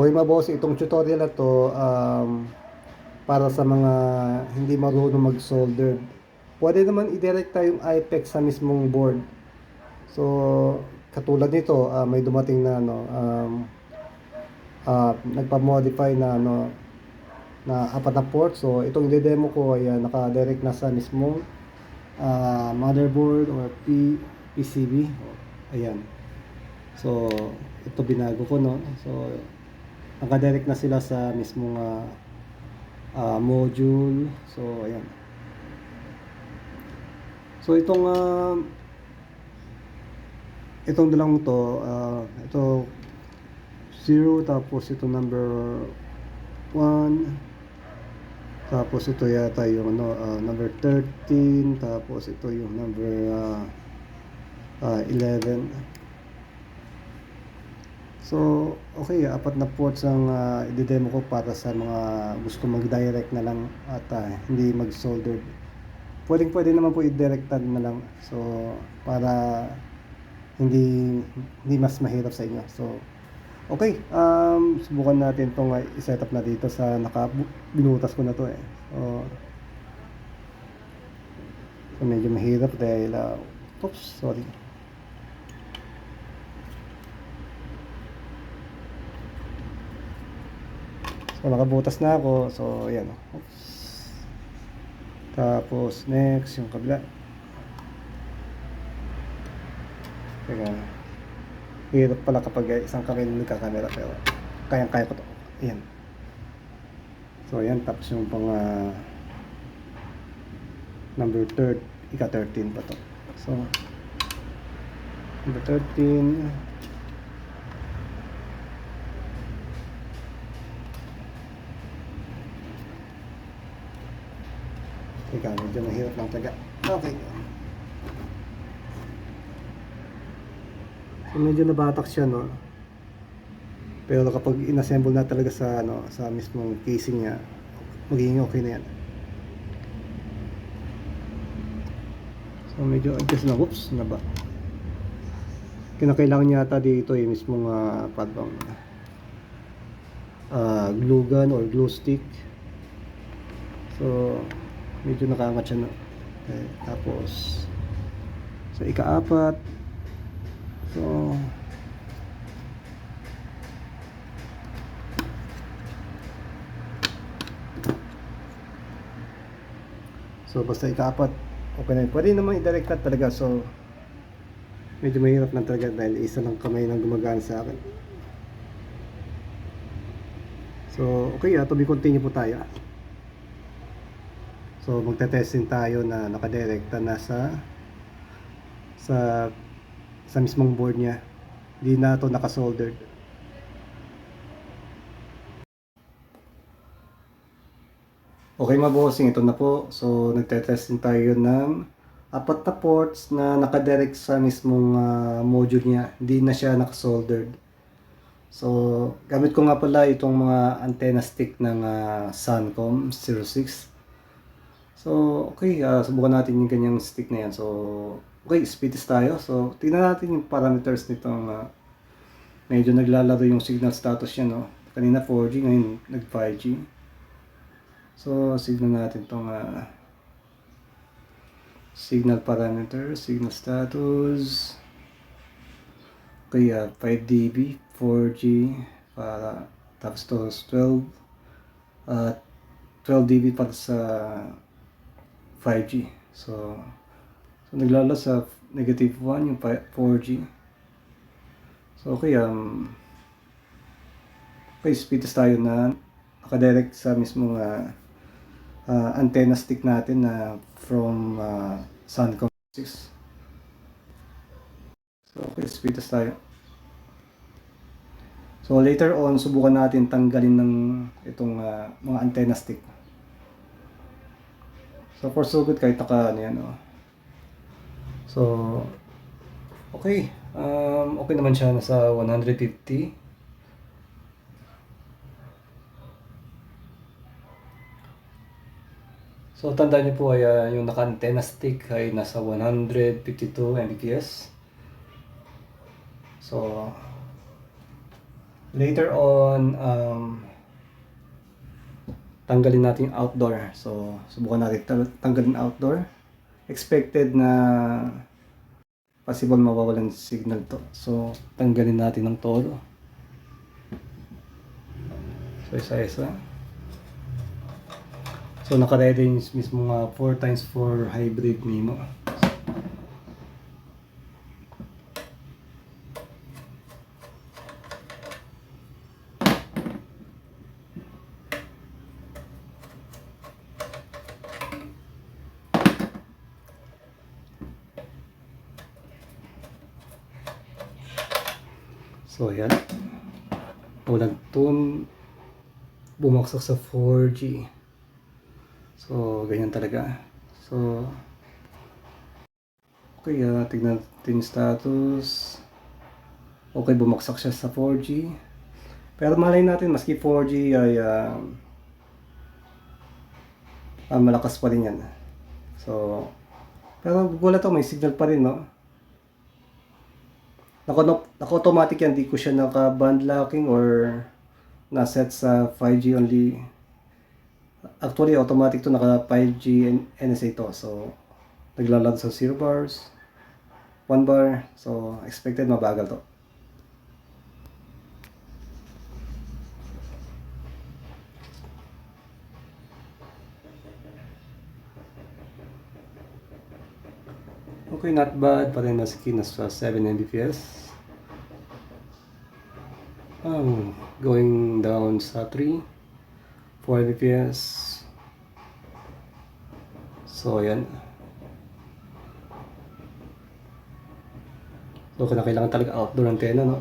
Okay mga boss, itong tutorial na to um, para sa mga hindi marunong mag-solder. Pwede naman i-directa yung IPEX sa mismong board. So, katulad nito, ah, may dumating na ano, um, ah, nagpa-modify na ano, na apat na port. So, itong i-demo ko ay ah, naka-direct na sa mismong ah, motherboard or P PCB. Ayan. So, ito binago ko, no? So, nakadirect na sila sa mismong ah, ah, module. So, ayan. So, itong ah, itong dalawang to, ah, ito 0 tapos ito number 1 tapos ito yata yung ano, ah, number 13 tapos ito yung number ah, ah, 11 So, okay, apat na ports ang uh, i-demo ko para sa mga gusto mag-direct na lang at ah, hindi mag-soldered. Pwedeng pwede naman po i-directed na lang. So, para hindi hindi mas mahirap sa inyo. So, okay, um, subukan natin itong uh, i-set up na dito sa naka binutas ko na to eh. So, so medyo mahirap dahil uh, oops, sorry. So, nakabutas na ako. So, ayan. Oops. Tapos, next, yung kabila. Teka. Hirap pala kapag isang kamay na nagkakamera. Pero, kayang-kaya ko to. Ayan. So, ayan. Tapos yung pang ah, number 3, ika-13 pa to. So, number 13. Teka, medyo mahirap lang taga. Okay. So, medyo nabatak siya, no? Pero kapag inassemble na talaga sa, ano, sa mismong casing niya, magiging okay na yan. So, medyo adjust na. Whoops, na ba? Kinakailangan niya ata dito yung mismong uh, padbang uh, glue gun or glue stick. So, medyo nakaangat siya na. Okay, tapos sa ikaapat so So basta ikaapat okay na. Pwede naman i-direct talaga so medyo mahirap lang talaga dahil isa lang kamay nang gumagana sa akin. So okay ah, to be continue po tayo. So magte-testing tayo na nakadirekta na sa sa sa mismong board niya. Hindi na ito nakasoldered. Okay mga bossing, ito na po. So nagte-testing tayo ng apat na ports na nakadirect sa mismong ah, module niya. Hindi na siya nakasoldered. So gamit ko nga pala itong mga antenna stick ng ah, Suncom 06. So, okay, ah, subukan natin yung ganyang stick na yan. So, okay, speed tayo. So, tingnan natin yung parameters nitong ah, medyo naglalaro yung signal status niya, no? Kanina 4G, ngayon nag 5G. So, signal natin itong ah, signal parameter, signal status. Okay, ah, 5 dB, 4G, para, tapos to is 12, ah 12 dB para sa 5G. So, so naglala sa negative 1 yung 5 4G. So, okay, um, okay, speed test tayo na nakadirect sa mismong uh, uh, antenna stick natin na from uh, Suncom 6. So, okay, speed test tayo. So, later on, subukan natin tanggalin ng itong uh, mga antenna stick. So for so good kahit naka ano yan oh. So okay. Um, okay naman siya nasa 150. So tandaan niyo po ay ah, yung naka-antenna stick ay nasa 152 Mbps. So later on, um, tanggalin natin yung outdoor. So, subukan natin ta- tanggalin outdoor. Expected na possible mawawalan signal to. So, tanggalin natin ng todo. So, isa-isa. So, nakaredy yung mismo nga 4 times 4 hybrid Mimo. So, yan. Unang tune, bumaksak sa 4G. So, ganyan talaga. So, okay, ah, tignan natin status. Okay, bumaksak siya sa 4G. Pero malay natin, maski 4G ay ah, ah, malakas pa rin yan. So, pero gulat ako, may signal pa rin, no? Naka, naka-automatic yan, di ko siya naka-band locking or na-set sa 5G only. Actually, automatic to naka 5G N- NSA to. So, naglalag sa 0 bars, 1 bar. So, expected mabagal to. Okay, not bad. Pa rin maski nasa 7 Mbps. Um, going down sa 3, 4 Mbps. So, yan. So, kailangan talaga outdoor antenna, no?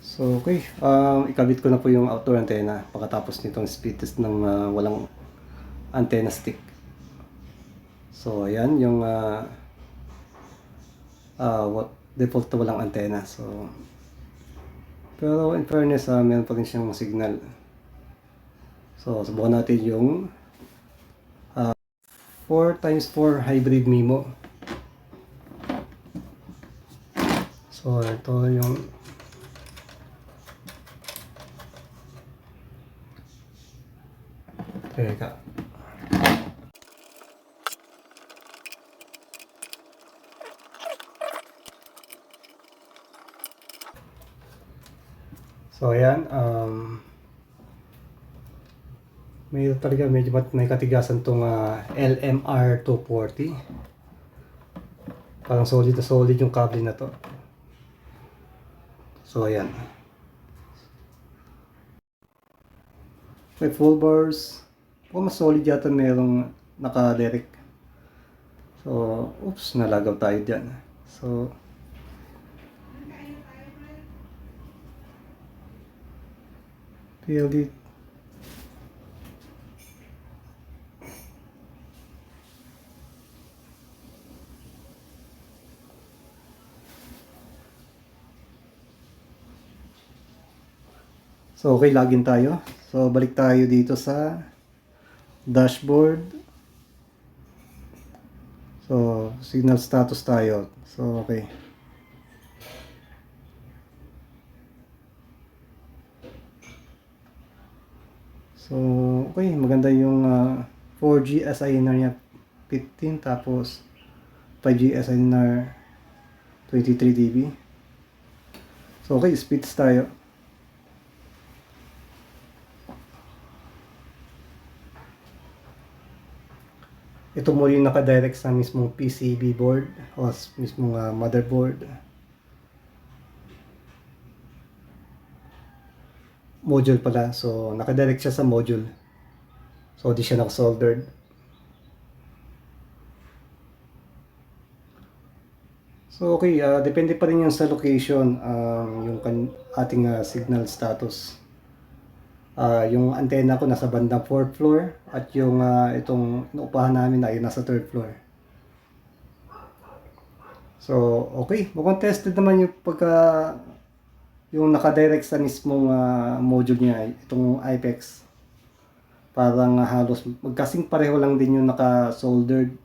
So, okay. Um, ikabit ko na po yung outdoor antenna pagkatapos nitong speed test ng ah, walang antenna stick. So, ayan yung ah, ah, what, default na walang antenna. So, pero in fairness, ah, meron pa rin siyang signal. So, subukan natin yung ah, 4 times 4 hybrid MIMO. So, ito yung Teka. So, ayan. Um, may talaga medyo may katigasan tong ah, LMR 240. Parang solid na solid yung kable na to. So, ayan. May full bars. O mas solid yata merong naka-lyric. So, oops, nalagaw tayo dyan. So, PLD. So, okay, login tayo. So, balik tayo dito sa dashboard. So, signal status tayo. So, okay. So, okay, maganda yung ah, 4G SINR niya 15 tapos 5G SINR 23 dB. So, okay, speeds tayo. Ito mo yung nakadirect sa mismong PCB board o s- mismong ah, motherboard. Module pala. So, nakadirect siya sa module. So, di siya nakasoldered. So, okay. ah, depende pa rin yung sa location, um, yung ating ah, signal status. Ah, yung antenna ko nasa bandang 4th floor at yung ah, itong inuupahan namin ay nasa 3rd floor. So, okay. Mukhang tested naman yung pagka yung nakadirect sa mismong ah, module niya, itong IPEX. Parang ah, halos magkasing pareho lang din yung naka-soldered.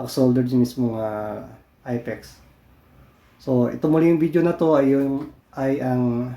Naka-soldered yung mismong ah, IPEX. So, ito muli yung video na to ay yung ay ang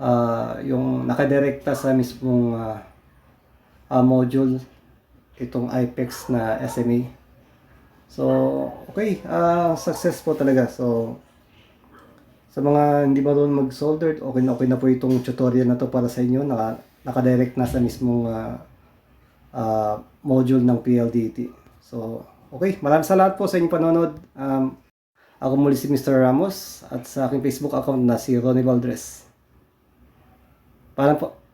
ah, yung nakadirekta sa mismong ah, ah, module itong IPEX na SMA. So, okay, ah success po talaga. So, sa mga hindi marunong mag-solder, okay na okay na po itong tutorial na to para sa inyo. Naka, nakadirect na sa mismong ah, ah, module ng PLDT. So, okay, maraming salamat po sa inyong panonood. Um, ako muli si Mr. Ramos at sa aking Facebook account na si Ronnie Valdres. Paalam po.